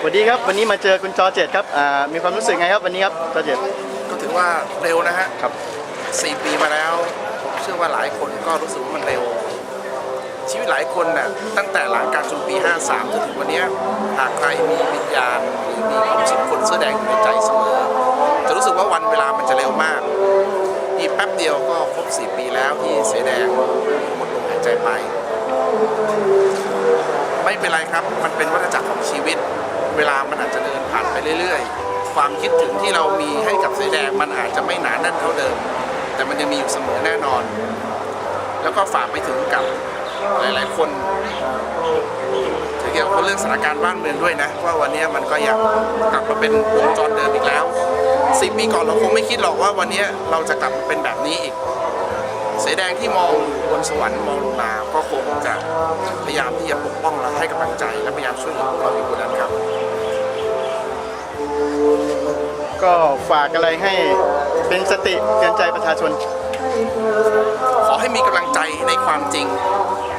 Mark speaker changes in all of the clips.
Speaker 1: สวัสดีครับ วันนี้มาเจอคุณจอเจ็ดครับอ่ามีความรู้สึกไงครับวันนี้ครับจอเจ็ด
Speaker 2: ก็ถือว่าเร็วนะฮะ
Speaker 1: ครับ
Speaker 2: สี่ปีมาแล้วผมเชื่อว่าหลายคนก็รู้สึกว่ามันเร็ว ชีวิตหลายคนน่ะตั้งแต่หลังการชุมปี 53จนถึงวันเนี้ยหากใครมีวิญญาณหรือมีความรู้สึกคนเสื้อแดงอยู่ในใจเสมอ จะรู้สึกว่าวันเวลามันจะเร็วมากอีกแป๊บเดียวก็ครบ4ปีแล้วที่เสือแดงหมดลมหายใจไป ไม่เป็นไรครับ มันเป็นวัฏจักรของชีวิต ความคิดถึงที่เรามีให้กับเสือแดงมันอาจจะไม่หนาแน่นเท่าเดิม แต่มันยังมีอยู่เสมอแน่นอน แล้วก็ฝากไปถึงกับหลาย ๆ คนเกี่ยวกับเรื่องสถานการณ์บ้านเมืองด้วยนะ ว่าวันนี้มันก็ยังกลับมาเป็นวงจรเดิมอีกแล้วสิปีก่อนเราคงไม่คิดหรอกว่าวันนี้เราจะกลับมาเป็นแบบนี้อีกเสอแดงที่มองบนสวรรค์มองลงมาก็คงจะพยายามที่จะปกป้องและให้กำลังใจและพยายามช่วยเหลือเราอยู่บนนั้นครับ
Speaker 1: ก็ฝากอะไรให้เป็นสติเตือนใจประชาชน
Speaker 2: ขอให้มีกำลังใจในความจริง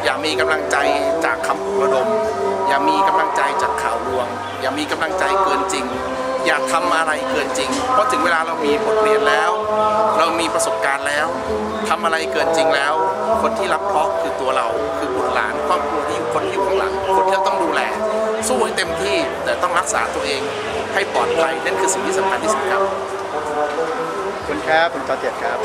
Speaker 2: อย่ามีกำลังใจจากคำปลุกระดม อย่ามีกำลังใจจากข่าวลวง อย่ามีกำลังใจเกินจริง อย่าทำอะไรเกินจริง เพราะถึงเวลาเรามีบทเรียนแล้ว เรามีประสบการณ์แล้วทำอะไรเกินจริงแล้ว คนที่รับเคราะห์คือตัวเราคือบุตรหลานครอบครัวที่อยู่คนที่อยู่ข้างหลังคนที่เราต้องดูแล สู้ให้เต็มที่แต่ต้องรักษาตัวเอง ให้ปลอดภัยนั่นคือสิ่งที่สำคัญที่สุดครั
Speaker 1: บคุณครับคุณจอเจ็ดครับ